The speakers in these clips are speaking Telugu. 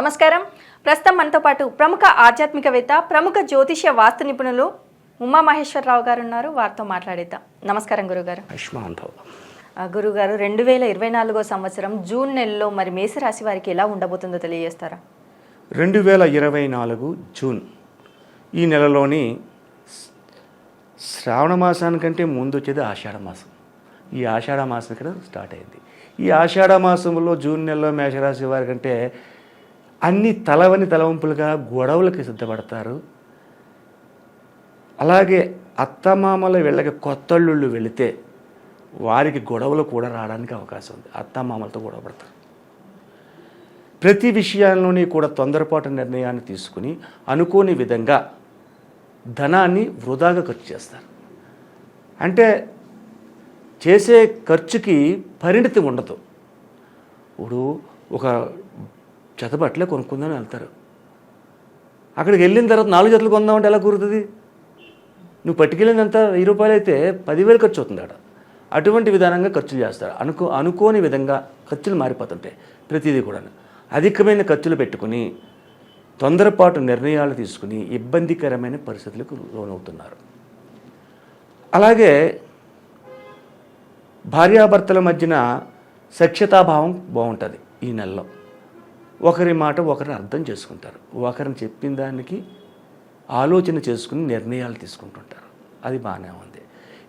నమస్కారం. ప్రస్తుతం మనతో పాటు ప్రముఖ ఆధ్యాత్మికవేత్త ప్రముఖ జ్యోతిష్య వాస్తు నిపుణులు ఉమా మహేశ్వరరావు గారు ఉన్నారు వారితో మాట్లాడేద్దాం. నమస్కారం గురుగారు. గురుగారు రెండు వేల ఇరవై నాలుగో సంవత్సరం జూన్ నెలలో మరి మేషరాశి వారికి ఎలా ఉండబోతుందో తెలియజేస్తారా? రెండు వేల ఇరవై నాలుగు జూన్. ఈ నెలలోని శ్రావణ మాసానికంటే ముందు వచ్చేది ఆషాఢ మాసం. ఈ ఆషాఢ మాసం ఇక్కడ స్టార్ట్ అయింది. ఈ ఆషాఢ మాసంలో జూన్ నెలలో మేషరాశి వారి కంటే అన్ని తలవని తలవంపులుగా గొడవలకి సిద్ధపడతారు. అలాగే అత్తమామల వెళ్ళక కొత్తళ్ళు వెళితే వారికి గొడవలు కూడా రావడానికి అవకాశం ఉంది. అత్తమామలతో గొడవ పడతారు. ప్రతి విషయాల్లోని కూడా తొందరపాటు నిర్ణయాన్ని తీసుకుని అనుకోని విధంగా ధనాన్ని వృధాగా ఖర్చు చేస్తారు. అంటే చేసే ఖర్చుకి పరిణితి ఉండదు. ఇప్పుడు ఒక జత బట్టలే కొనుక్కుందని వెళ్తారు. అక్కడికి వెళ్ళిన తర్వాత నాలుగు జతలు కొందామంటే ఎలా కుదురుతుంది? నువ్వు పట్టుకెళ్ళినంత వెయ్యి రూపాయలు అయితే పదివేలు ఖర్చు అవుతుంది అక్కడ అటువంటి విధానంగా ఖర్చులు చేస్తారు. అనుకో అనుకోని విధంగా ఖర్చులు మారిపోతుంటాయి ప్రతిదీ కూడా అధికమైన ఖర్చులు పెట్టుకుని తొందరపాటు నిర్ణయాలు తీసుకుని ఇబ్బందికరమైన పరిస్థితులకు లోనవుతున్నారు. అలాగే భార్యాభర్తల మధ్యన సఖ్యతాభావం బాగుంటుంది ఈ నెలలో. ఒకరి మాట ఒకరు అర్థం చేసుకుంటారు. ఒకరిని చెప్పిన దానికి ఆలోచన చేసుకుని నిర్ణయాలు తీసుకుంటుంటారు. అది బాగానే ఉంది.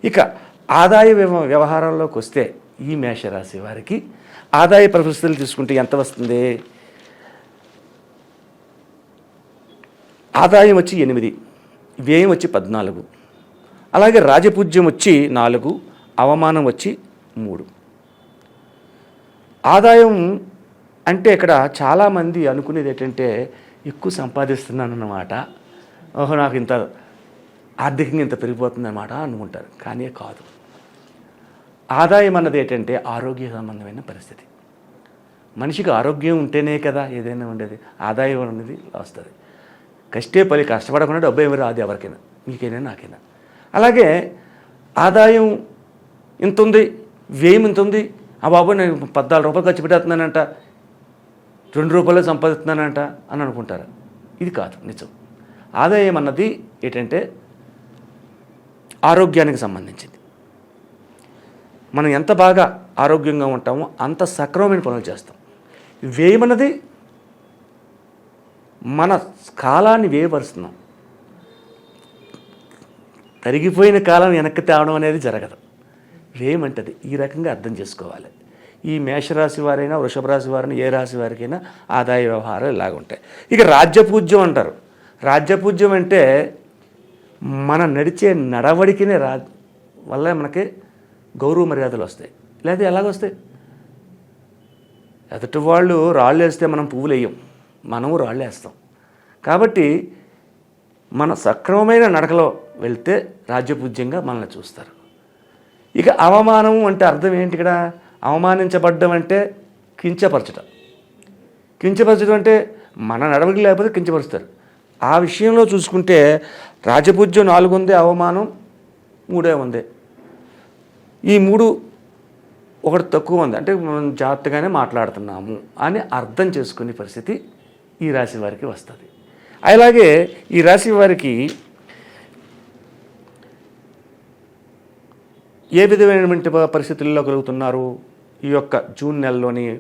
ఇక ఆదాయ వ్యవ వ్యవహారంలోకి వస్తే ఈ మేషరాశి వారికి ఆదాయ పరిస్థితులు తీసుకుంటే ఎంత వస్తుంది? ఆదాయం వచ్చి ఎనిమిది వ్యయం వచ్చి పద్నాలుగు అలాగే రాజపూజ్యం వచ్చి నాలుగు అవమానం వచ్చి మూడు. ఆదాయం అంటే ఇక్కడ చాలామంది అనుకునేది ఏంటంటే ఎక్కువ సంపాదిస్తున్నాను అన్నమాట. ఓహో నాకు ఇంత ఆర్థికంగా ఇంత పెరిగిపోతుంది అనమాట అనుకుంటారు. కానీ కాదు. ఆదాయం అన్నది ఏంటంటే ఆరోగ్య సంబంధమైన పరిస్థితి. మనిషికి ఆరోగ్యం ఉంటేనే కదా ఏదైనా ఉండేది. ఆదాయం అనేది వస్తుంది. కష్టే పని కష్టపడకుండా డబ్బు ఏమి రాదు ఎవరికైనా. మీకైనా నాకైనా. అలాగే ఆదాయం ఇంత ఉంది వ్యయం ఇంత ఉంది ఆ బాబు నేను పద్నాలుగు రూపాయలు ఖర్చు పెట్టేస్తున్నానంట. రెండు రూపాయలు సంపాదిస్తున్నానంట అని అనుకుంటారు. ఇది కాదు నిజం. ఆదాయం అన్నది ఏంటంటే ఆరోగ్యానికి సంబంధించింది. మనం ఎంత బాగా ఆరోగ్యంగా ఉంటామో అంత సక్రమమైన పనులు చేస్తాం. వేయమన్నది మన కాలాన్ని వేయపరుస్తున్నాం తరిగిపోయిన కాలం వెనక్కి తేవడం అనేది జరగదు. వేయమంటది. ఈ రకంగా అర్థం చేసుకోవాలి. ఈ మేషరాశి వారైనా వృషభ రాశి వారైనా ఏ రాశి వారికైనా ఆదాయ వ్యవహారాలు ఇలాగుంటాయి. ఇక రాజ్యపూజ్యం అంటారు. రాజ్యపూజ్యం అంటే మన నడిచే నడవడికినే రా వల్ల మనకి గౌరవ మర్యాదలు వస్తాయి. లేదా ఎలాగొస్తాయి? ఎదుటి వాళ్ళు రాళ్ళు వేస్తే మనం పువ్వులు వేయం. మనము రాళ్ళు వేస్తాం. కాబట్టి మన సక్రమమైన నడకలో వెళ్తే రాజ్యపూజ్యంగా మనల్ని చూస్తారు. ఇక అవమానం అంటే అర్థం ఏంటి ఇక్కడ? అవమానించబడ్డం అంటే కించపరచడం కించపరచడం అంటే మన నడవడికి లేకపోతే కించపరుస్తారు. ఆ విషయంలో చూసుకుంటే రాజపూజ్యం నాలుగు ఉంది అవమానం మూడే ఉంది. ఈ మూడు ఒకటి తక్కువ ఉంది. అంటే మనం జాగ్రత్తగానే మాట్లాడుతున్నాము అని అర్థం చేసుకునే పరిస్థితి ఈ రాశి వారికి వస్తుంది. అలాగే ఈ రాశి వారికి ఏ విధమైనటువంటి పరిస్థితుల్లో కలుగుతున్నారు? ఈ యొక్క జూన్ నెలలోని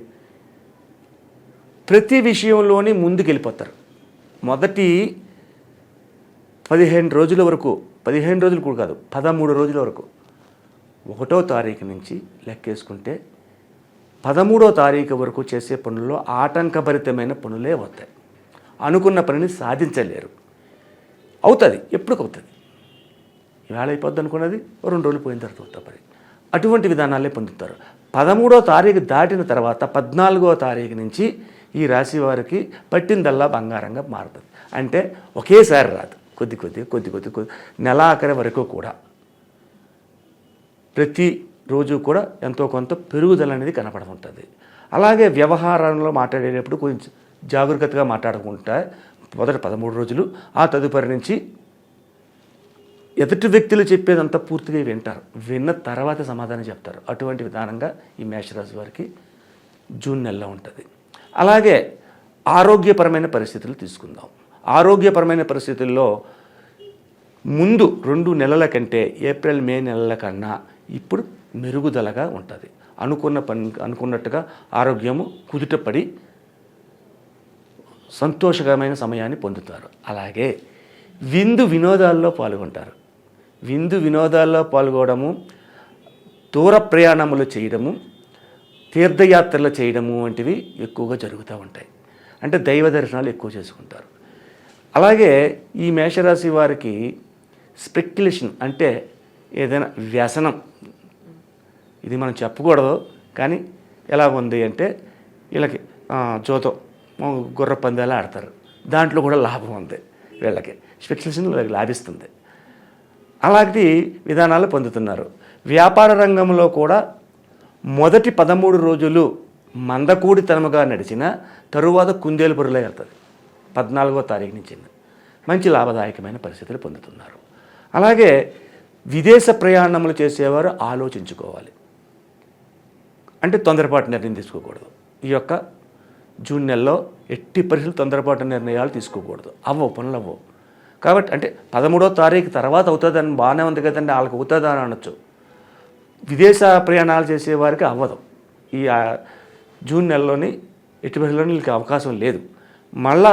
ప్రతి విషయంలోని ముందుకెళ్ళిపోతారు. మొదటి పదిహేను రోజుల వరకు పదిహేను రోజులు కూడా కాదు పదమూడు రోజుల వరకు. ఒకటో తారీఖు నుంచి లెక్కేసుకుంటే పదమూడో తారీఖు వరకు చేసే పనుల్లో ఆటంకభరితమైన పనులే అవుతాయి. అనుకున్న పనిని సాధించలేరు. అవుతుంది ఎప్పటికవుతుంది ఇవాళ అయిపోద్ది అనుకున్నది రెండు రోజులు పోయిన తర్వాత అవుతా పని. అటువంటి విధానాలే పొందుతారు. పదమూడో తారీఖు దాటిన తర్వాత పద్నాలుగో తారీఖు నుంచి ఈ రాశి వారికి పట్టిందల్లా బంగారంగా మారుతుంది. అంటే ఒకేసారి రాదు. కొద్ది కొద్ది కొద్ది కొద్ది కొద్ది నెలాఖరి వరకు కూడా. ప్రతి రోజు కూడా ఎంతో కొంత పెరుగుదల అనేది కనపడుతుంటుంది. అలాగే వ్యవహారంలో మాట్లాడేటప్పుడు కొంచెం జాగ్రత్తగా మాట్లాడుకుంటా మొదటి పదమూడు రోజులు ఆ తదుపరి నుంచి ఎదుటి వ్యక్తులు చెప్పేదంతా పూర్తిగా వింటారు. విన్న తర్వాత సమాధానం చెప్తారు. అటువంటి విధానంగా ఈ మేషరాశి వారికి జూన్ నెలలో ఉంటుంది. అలాగే ఆరోగ్యపరమైన పరిస్థితులు తీసుకుందాం. ఆరోగ్యపరమైన పరిస్థితుల్లో ముందు రెండు నెలల కంటే ఏప్రిల్ మే నెలల కన్నా ఇప్పుడు మెరుగుదలగా ఉంటుంది. అనుకున్న పని అనుకున్నట్టుగా ఆరోగ్యము కుదుటపడి సంతోషకరమైన సమయాన్ని పొందుతారు. అలాగే విందు వినోదాల్లో పాల్గొంటారు. విందు వినోదాల్లో పాల్గొనడము దూర ప్రయాణములు చేయడము తీర్థయాత్రలు చేయడము వంటివి ఎక్కువగా జరుగుతూ ఉంటాయి. అంటే దైవ దర్శనాలు ఎక్కువ చేసుకుంటారు. అలాగే ఈ మేషరాశి వారికి స్పెక్యులేషన్ అంటే ఏదైనా వ్యసనం ఇది మనం చెప్పకూడదు కానీ ఎలా ఉంది అంటే వీళ్ళకి ఆ, జోతం గుర్ర పందాలు ఆడతారు. దాంట్లో కూడా లాభం ఉంది వీళ్ళకి. స్పెక్యులేషన్ వీళ్ళకి లాభిస్తుంది. అలాంటి విధానాలు పొందుతున్నారు. వ్యాపార రంగంలో కూడా మొదటి పదమూడు రోజులు మందకూడితనముగా నడిచిన తరువాత కుందేలు పొరులే వెళ్తుంది. పద్నాలుగో తారీఖు నుంచి మంచి లాభదాయకమైన పరిస్థితులు పొందుతున్నారు. అలాగే విదేశ ప్రయాణములు చేసేవారు ఆలోచించుకోవాలి. అంటే తొందరపాటు నిర్ణయం తీసుకోకూడదు. ఈ యొక్క జూన్ నెలలో ఎట్టి పరిస్థితులు తొందరపాటు నిర్ణయాలు తీసుకోకూడదు. అవ్వవు పనులు అవ్వవు కాబట్టి అంటే పదమూడో తారీఖు తర్వాత అవుతుందని బాగానే ఉంది కదండి వాళ్ళకి అవుతుందా అని అనొచ్చు. విదేశ ప్రయాణాలు చేసే వారికి అవ్వదు. ఈ జూన్ నెలలోని ఎట్టి వీళ్ళకి అవకాశం లేదు. మళ్ళా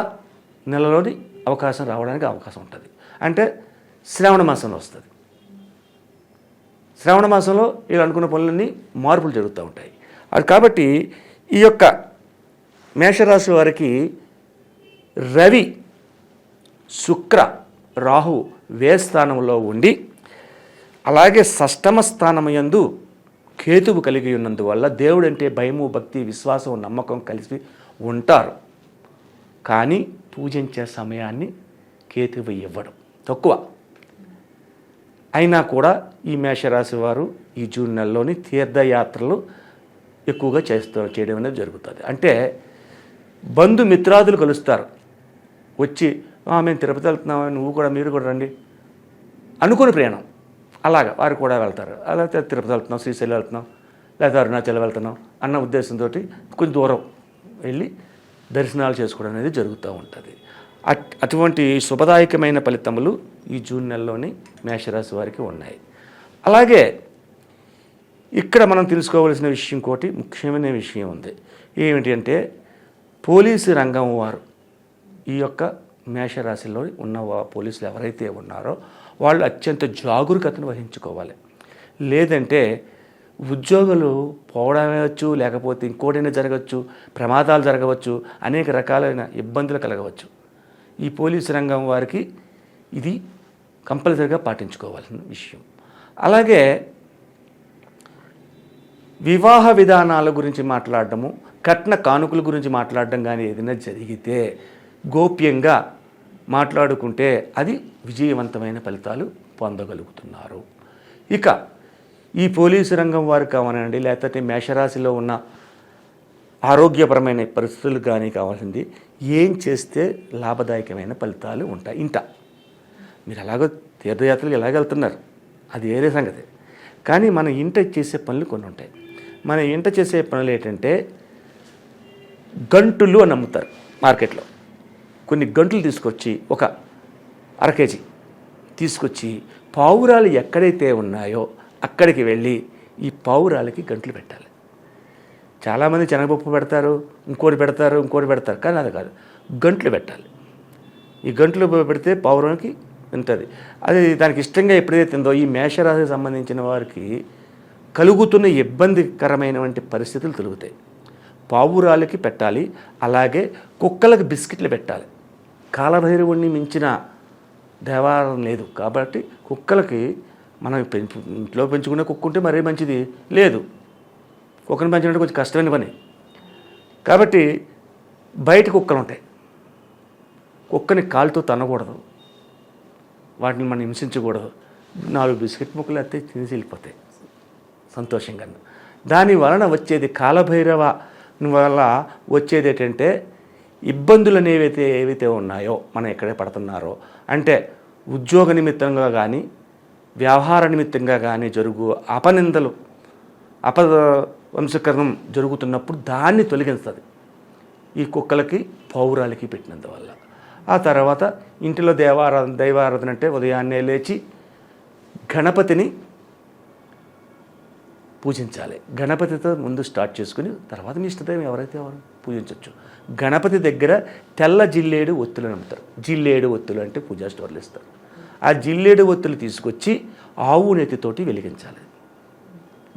నెలలోని అవకాశం రావడానికి అవకాశం ఉంటుంది. అంటే శ్రావణ మాసంలో వస్తుంది. శ్రావణ మాసంలో వీళ్ళు అనుకున్న పనులన్నీ మార్పులు జరుగుతూ ఉంటాయి. అది కాబట్టి ఈ యొక్క మేషరాశి వారికి రవి శుక్ర రాహు వే స్థానంలో ఉండి అలాగే షష్టమ స్థానమయందు కేతువు కలిగి ఉన్నందువల్ల దేవుడంటే భయము భక్తి విశ్వాసం నమ్మకం కలిసి ఉంటారు. కానీ పూజించే సమయాన్ని కేతువు ఇవ్వడం. తక్కువ. అయినా కూడా ఈ మేషరాశి వారు ఈ జూన్ నెలలోని తీర్థయాత్రలు ఎక్కువగా చేస్తూ చేయడం అనేది జరుగుతుంది. అంటే బంధుమిత్రాదులు కలుస్తారు. వచ్చి మేము తిరుపతి వెళ్తున్నాం నువ్వు కూడా మీరు కూడా రండి. అనుకుని ప్రయాణం. అలాగా వారు కూడా వెళ్తారు. అలా తిరుపతి వెళ్తున్నాం శ్రీశైలం వెళ్తున్నాం లేదా అరుణాచలం వెళ్తున్నాం అన్న ఉద్దేశంతో కొంచెం దూరం వెళ్ళి దర్శనాలు చేసుకోవడం అనేది జరుగుతూ ఉంటుంది. అట్ అటువంటి శుభదాయకమైన ఫలితములు ఈ జూన్ నెలలోని మేషరాశి వారికి ఉన్నాయి. అలాగే ఇక్కడ మనం తెలుసుకోవలసిన విషయం కోటి ముఖ్యమైన విషయం ఉంది. ఏమిటి అంటే పోలీసు రంగం వారు ఈ యొక్క మేషరాశిలో ఉన్న పోలీసులు ఎవరైతే ఉన్నారో వాళ్ళు అత్యంత జాగరూకతను వహించుకోవాలి. లేదంటే ఉద్యోగులు పోవడమేవచ్చు లేకపోతే ఇంకోటైనా జరగవచ్చు ప్రమాదాలు జరగవచ్చు అనేక రకాలైన ఇబ్బందులు కలగవచ్చు. ఈ పోలీసు రంగం వారికి ఇది కంపల్సరీగా పాటించుకోవాల్సిన విషయం. అలాగే వివాహ విధానాల గురించి మాట్లాడడము కట్న కానుకల గురించి మాట్లాడడం కానీ ఏదైనా జరిగితే గోప్యంగా మాట్లాడుకుంటే అది విజయవంతమైన ఫలితాలు పొందగలుగుతున్నారు. ఇక ఈ పోలీసు రంగం వారు కావనండి లేకపోతే మేషరాశిలో ఉన్న ఆరోగ్యపరమైన పరిస్థితులు కానీ కావాల్సింది ఏం చేస్తే లాభదాయకమైన ఫలితాలు ఉంటాయి? ఇంట. మీరు ఎలాగో తీర్థయాత్రలు ఎలాగ వెళ్తున్నారు? అది వేరే సంగతి. కానీ మన ఇంట చేసే పనులు కొన్ని ఉంటాయి. మన ఇంట చేసే పనులు ఏంటంటే గంటులు అని అమ్ముతారు మార్కెట్లో. కొన్ని గంటలు తీసుకొచ్చి ఒక అర కేజీ తీసుకొచ్చి పావురాలు ఎక్కడైతే ఉన్నాయో అక్కడికి వెళ్ళి ఈ పావురాలకి గంటలు పెట్టాలి. చాలామంది శనగపప్పు పెడతారు ఇంకోటి పెడతారు ఇంకోటి పెడతారు కానీ అది కాదు. గంటలు పెట్టాలి. ఈ గంటలు పెడితే పావురానికి ఉంటుంది అది దానికి ఇష్టంగా ఎప్పుడైతే తిందో ఈ మేషరాశికి సంబంధించిన వారికి కలుగుతున్న ఇబ్బందికరమైనటువంటి పరిస్థితులు తొలుగుతాయి. పావురాలకి పెట్టాలి అలాగే కుక్కలకు బిస్కెట్లు పెట్టాలి. కాలభైరవుణ్ణి మించిన దేవాలయం లేదు. కాబట్టి కుక్కలకి మనం పెంచు ఇంట్లో పెంచుకునే కుక్క ఉంటే మరీ మంచిది లేదు. కుక్కను పెంచడం కొంచెం కష్టమైన పని. కాబట్టి బయట కుక్కలు ఉంటాయి. కుక్కని కాలుతో తన్నకూడదు. వాటిని మనం హింసించకూడదు. నాలుగు బిస్కెట్ ముక్కలు అయితే తినేసి వెళ్ళిపోతాయి. సంతోషంగా. దాని వలన వచ్చేది కాలభైరవ వల్ల వచ్చేది ఏంటంటే ఇబ్బందులు అనేవైతే ఏవైతే ఉన్నాయో మనం ఎక్కడే పడుతున్నారో అంటే ఉద్యోగ నిమిత్తంగా కానీ వ్యవహార నిమిత్తంగా కానీ జరుగు అపనిందలు అప వంశకరణం జరుగుతున్నప్పుడు దాన్ని తొలగిస్తుంది ఈ కుక్కలకి పౌరాలకి పెట్టినందువల్ల. ఆ తర్వాత ఇంటిలో దేవారాధన దైవారాధన అంటే ఉదయాన్నే లేచి గణపతిని పూజించాలి. గణపతితో ముందు స్టార్ట్ చేసుకుని తర్వాత మీ ఇష్టదైవం ఎవరైతే ఎవరు? పూజించవచ్చు గణపతి దగ్గర తెల్ల జిల్లేడు ఒత్తులు అమ్ముతారు జిల్లేడు ఒత్తులు అంటే పూజా స్టోర్లు ఇస్తారు. ఆ జిల్లేడు ఒత్తులు తీసుకొచ్చి ఆవు నెత్తితోటి వెలిగించాలి.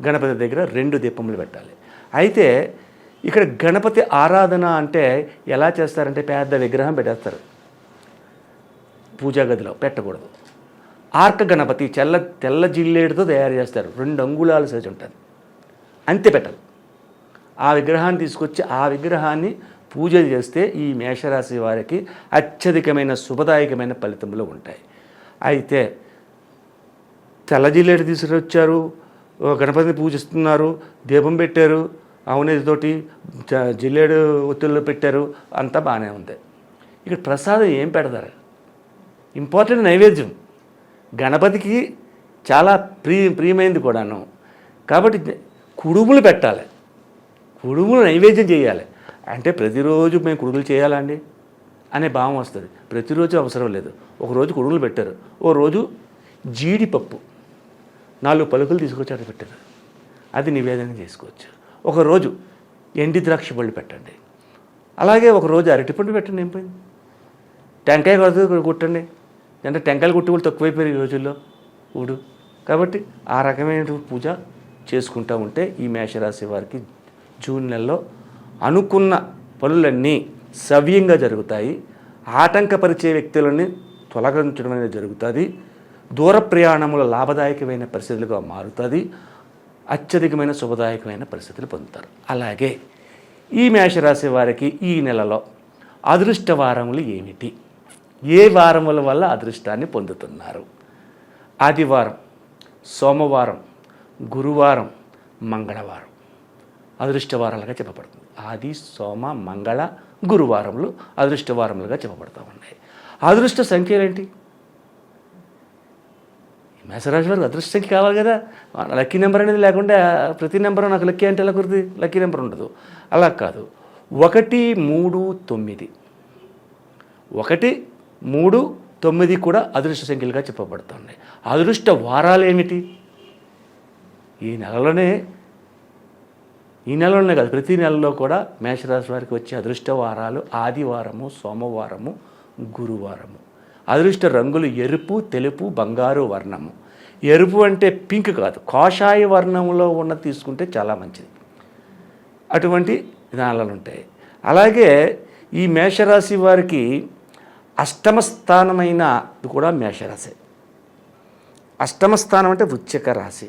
గణపతి దగ్గర రెండు దీపములు పెట్టాలి. అయితే ఇక్కడ గణపతి ఆరాధన అంటే ఎలా చేస్తారంటే పెద్ద విగ్రహం పెట్టేస్తారు. పూజా గదిలో పెట్టకూడదు. ఆర్క గణపతి తెల్ల తెల్ల జిల్లేడుతో తయారు చేస్తారు. రెండు అంగుళాల సైజు ఉంటుంది అంతే పెట్టాలి. ఆ విగ్రహాన్ని తీసుకొచ్చి ఆ విగ్రహాన్ని పూజ చేస్తే ఈ మేషరాశి వారికి అత్యధికమైన శుభదాయకమైన ఫలితములు ఉంటాయి. అయితే తెల్ల జిల్లేడు తీసుకొచ్చారు? ఓ గణపతిని పూజిస్తున్నారు దీపం పెట్టారు అవునేదితోటి జ- జిల్లేడు ఒత్తిళ్ళు పెట్టారు అంతా బాగానే ఉంది. ఇక్కడ ప్రసాదం ఏం పెడతారు? ఇంపార్టెంట్ నైవేద్యం. గణపతికి చాలా ప్రియ ప్రియమైనది కూడాను. కాబట్టి కుడుములు పెట్టాలి. కుడుములు నైవేద్యం చేయాలి. అంటే ప్రతిరోజు మేము కుడుములు చేయాలండి అనే భావం వస్తుంది. ప్రతిరోజు అవసరం లేదు. ఒకరోజు కుడుములు పెట్టారు. ఓ రోజు జీడిపప్పు నాలుగు పలుకులు తీసుకొచ్చాడు పెట్టారు. అది నివేదన చేసుకోవచ్చు. ఒకరోజు ఎండి ద్రాక్ష పళ్ళు పెట్టండి. అలాగే ఒకరోజు అరటిపండు పెట్టండి. ఏం పోయింది టెంకాయ కొడుతూ కుట్టండి. అంటే టెంకాయలు కుట్టి కూడా తక్కువైపోయారు ఈ రోజుల్లో. ఊడు. కాబట్టి ఆ రకమైన పూజ చేసుకుంటూ ఉంటే ఈ మేషరాశి వారికి జూన్ నెలలో అనుకున్న పనులన్నీ సవ్యంగా జరుగుతాయి. ఆటంకపరిచే వ్యక్తులని తొలగించడం అనేది జరుగుతుంది. దూర ప్రయాణముల లాభదాయకమైన పరిస్థితులుగా మారుతుంది. అత్యధికమైన శుభదాయకమైన పరిస్థితులు పొందుతారు. అలాగే ఈ మేషరాశి వారికి ఈ నెలలో అదృష్ట వారములు ఏమిటి? ఏ వారముల వల్ల అదృష్టాన్ని పొందుతున్నారు? ఆదివారం సోమవారం గురువారం మంగళవారం. అదృష్ట వారాలుగా చెప్పబడుతుంది. ఆది సోమ మంగళ గురువారములు అదృష్ట వారములుగా చెప్పబడతా ఉన్నాయి. అదృష్ట సంఖ్యలు ఏంటి ఈ మేషరాశి వారికి అదృష్ట సంఖ్య కావాలి కదా. లక్కీ నెంబర్ అనేది లేకుండా ప్రతి నెంబర్ నాకు లక్కీ అంటే ఎలా కుదిరి లక్కీ నెంబర్ ఉండదు. అలా కాదు. ఒకటి మూడు తొమ్మిది. ఒకటి మూడు తొమ్మిది కూడా అదృష్ట సంఖ్యలుగా చెప్పబడుతున్నాయి. అదృష్ట వారాలు ఏమిటి? ఈ నెలలోనే ఈ నెలలోనే కాదు ప్రతి నెలలో కూడా మేషరాశి వారికి వచ్చే అదృష్ట వారాలు ఆదివారము సోమవారము గురువారము. అదృష్ట రంగులు ఎరుపు తెలుపు బంగారు వర్ణము. ఎరుపు అంటే పింక్ కాదు కాషాయ వర్ణంలో ఉన్న తీసుకుంటే చాలా మంచిది. అటువంటి విధానాలు ఉంటాయి. అలాగే ఈ మేషరాశి వారికి అష్టమ స్థానమైన కూడా మేషరాశి. అష్టమ స్థానం అంటే వృచ్చక రాశి.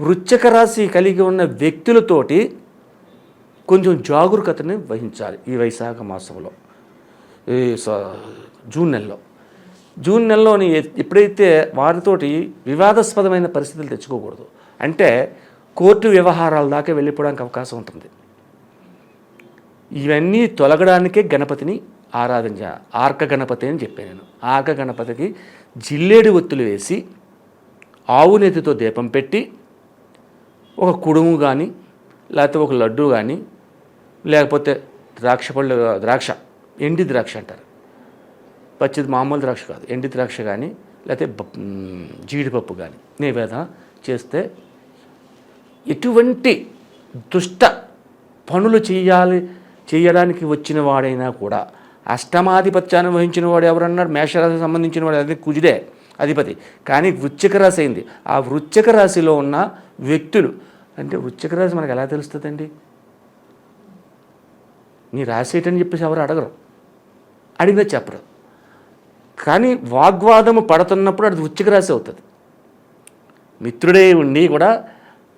వృచ్చక రాశి కలిగి ఉన్న వ్యక్తులతోటి కొంచెం జాగరూకతని వహించాలి ఈ వైశాఖ మాసంలో. ఈ జూన్ నెలలో. జూన్ నెలలోని ఎప్పుడైతే వారితోటి వివాదాస్పదమైన పరిస్థితులు తెచ్చుకోకూడదు. అంటే కోర్టు వ్యవహారాల దాకా వెళ్ళిపోవడానికి అవకాశం ఉంటుంది. ఇవన్నీ తొలగడానికే గణపతిని ఆరాధించ ఆర్క గణపతి అని చెప్పాను నేను. ఆర్క గణపతికి జిల్లేడు ఒత్తులు వేసి ఆవు నెత్తితో దీపం పెట్టి ఒక కుడుము కానీ లేకపోతే ఒక లడ్డు కానీ లేకపోతే ద్రాక్ష పళ్ళు ద్రాక్ష ఎండి ద్రాక్ష అంటారు. పచ్చిది మామూలు ద్రాక్ష కాదు ఎండి ద్రాక్ష కానీ లేకపోతే జీడిపప్పు కానీ నివేదన చేస్తే ఎటువంటి దుష్ట పనులు చేయాలి చేయడానికి వచ్చిన వాడైనా కూడా అష్టమాధిపత్యాన్ని వహించిన వాడు ఎవరన్నారు మేషరాశికి సంబంధించిన వాడు అది కుజుడే అధిపతి. కానీ వృశ్చిక రాశి అయింది. ఆ వృచ్చక రాశిలో ఉన్న వ్యక్తులు అంటే వృశ్చిక రాశి మనకు ఎలా తెలుస్తుందండి? నీ రాశి చెప్పేసి ఎవరు అడగరు. అడిగినా చెప్పరు. కానీ వాగ్వాదము పడుతున్నప్పుడు అది వృశ్చిక అవుతుంది. మిత్రుడే ఉండి కూడా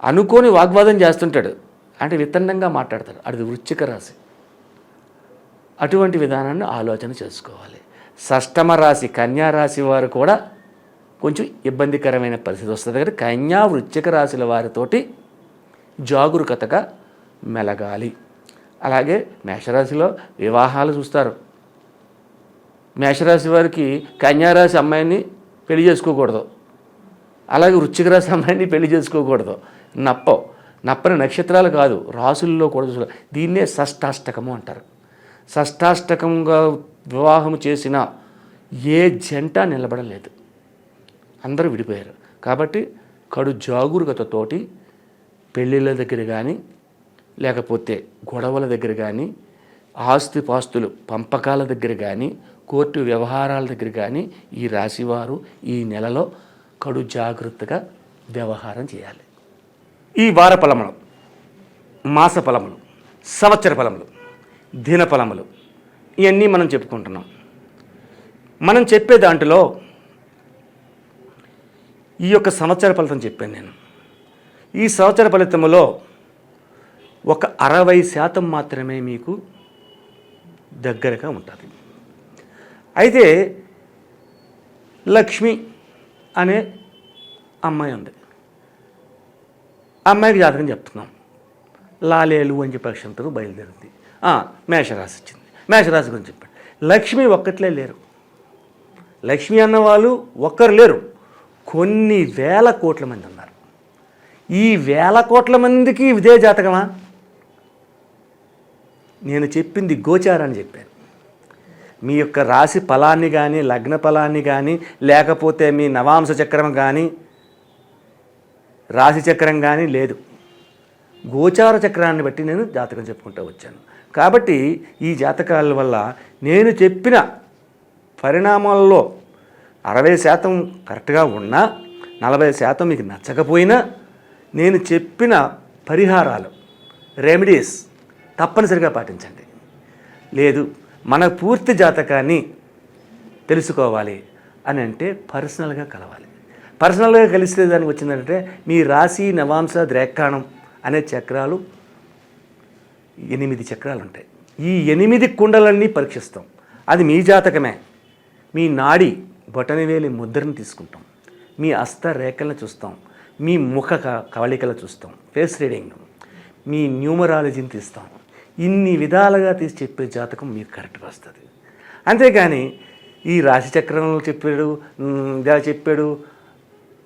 అనుకోని వాగ్వాదం చేస్తుంటాడు. అంటే వితండంగా మాట్లాడతాడు. అది వృచ్చిక రాశి అటువంటి విధానాన్ని ఆలోచన చేసుకోవాలి. షష్టమ రాశి కన్యా రాశి వారు కూడా కొంచెం ఇబ్బందికరమైన పరిస్థితి వస్తుంది. కానీ కన్యా వృచ్చిక రాశుల వారితోటి జాగరూకతగా మెలగాలి. అలాగే మేషరాశిలో వివాహాలు చూస్తారు. మేషరాశి వారికి కన్యారాశి అమ్మాయిని పెళ్ళి చేసుకోకూడదు. అలాగే వృశ్చిక రాశి అమ్మాయిని పెళ్ళి చేసుకోకూడదు. నప్ప నప్పని నక్షత్రాలు కాదు రాసుల్లో కూడా చూడాలి దీన్నే షష్టాష్టకము అంటారు. షష్టాష్టకంగా వివాహం చేసిన ఏ జంట నిలబడలేదు. అందరూ విడిపోయారు. కాబట్టి కడు జాగరూకతతోటి పెళ్ళిళ్ళ దగ్గర కానీ లేకపోతే గొడవల దగ్గర కానీ ఆస్తి పాస్తులు పంపకాల దగ్గర కానీ కోర్టు వ్యవహారాల దగ్గర కానీ ఈ రాశివారు ఈ నెలలో కడు జాగ్రత్తగా వ్యవహారం చేయాలి. ఈ వార ఫలములు మాస ఫలములు సంవత్సర ఫలములు దిన ఫలములు ఇవన్నీ మనం చెప్పుకుంటున్నాం. మనం చెప్పే దాంట్లో ఈ యొక్క సంవత్సర ఫలితం చెప్పాను నేను. ఈ సంవత్సర ఫలితములో ఒక అరవై శాతం మాత్రమే మీకు దగ్గరగా ఉంటుంది. అయితే లక్ష్మి అనే అమ్మాయి ఉంది. అమ్మాయికి జాతకం చెప్తున్నాం. లాలేలు అని చెప్పి అక్షంతరం బయలుదేరింది. మేషరాశి వచ్చింది. మేషరాశి గురించి చెప్పాడు. లక్ష్మి ఒక్కట్లే లేరు. లక్ష్మి అన్న వాళ్ళు ఒక్కరు లేరు. కొన్ని వేల కోట్ల మంది ఉన్నారు. ఈ వేల కోట్ల మందికి ఇదే జాతకమా? నేను చెప్పింది గోచారాన్ని చెప్పాను. మీ యొక్క రాశి ఫలాన్ని కానీ లగ్న ఫలాన్ని కానీ లేకపోతే మీ నవాంశ చక్రం కానీ రాశి చక్రం కానీ లేదు. గోచార చక్రాన్ని బట్టి నేను జాతకం చెప్పుకుంటూ వచ్చాను. కాబట్టి ఈ జాతకాల వల్ల నేను చెప్పిన పరిణామాల్లో అరవై శాతం కరెక్ట్గా ఉన్నా నలభై శాతం మీకు నచ్చకపోయినా నేను చెప్పిన పరిహారాలు రెమెడీస్ తప్పనిసరిగా పాటించండి. లేదు మన పూర్తి జాతకాన్ని తెలుసుకోవాలి అని అంటే పర్సనల్గా కలవాలి. పర్సనల్గా కలిస్తే దానికి వచ్చిందంటే మీ రాశి నవాంశ ద్రేక్కాణం అనే చక్రాలు ఎనిమిది చక్రాలు ఉంటాయి ఈ ఎనిమిది కుండలన్నీ పరీక్షిస్తాం. అది మీ జాతకమే. మీ నాడి బొటనవేలి ముద్రను తీసుకుంటాం. మీ హస్త రేఖలను చూస్తాం. మీ ముఖ క- కవళికలు చూస్తాం. Face reading. మీ న్యూమరాలజీని తీస్తాం. ఇన్ని విధాలుగా తీసి చెప్పే జాతకం మీకు కరెక్ట్గా వస్తుంది. అంతేగాని ఈ రాశి చక్రంలో చెప్పాడు ఇలా చెప్పాడు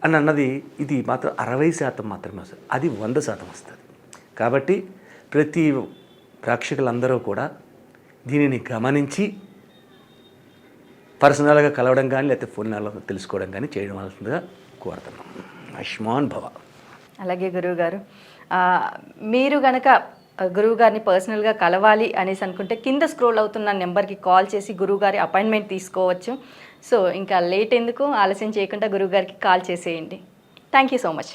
అని అన్నది ఇది మాత్రం అరవై శాతం మాత్రమే వస్తుంది. అది వంద శాతం వస్తుంది. కాబట్టి ప్రతి ప్రేక్షకులందరూ కూడా దీనిని గమనించి పర్సనల్గా కలవడం కానీ లేకపోతే ఫోన్ తెలుసుకోవడం కానీ చేయడం వలసిందిగా కోరుతున్నాం. అష్మాన్ భవ. అలాగే గురువు గారు మీరు గనక గురువు గారిని పర్సనల్గా కలవాలి అనేసి అనుకుంటే కింద స్క్రోల్ అవుతున్న నెంబర్కి కాల్ చేసి గురువు గారి అపాయింట్మెంట్ తీసుకోవచ్చు. సో ఇంకా లేట్ ఎందుకు? ఆలస్యం చేయకుండా గురువు గారికి కాల్ చేసేయండి. Thank you so much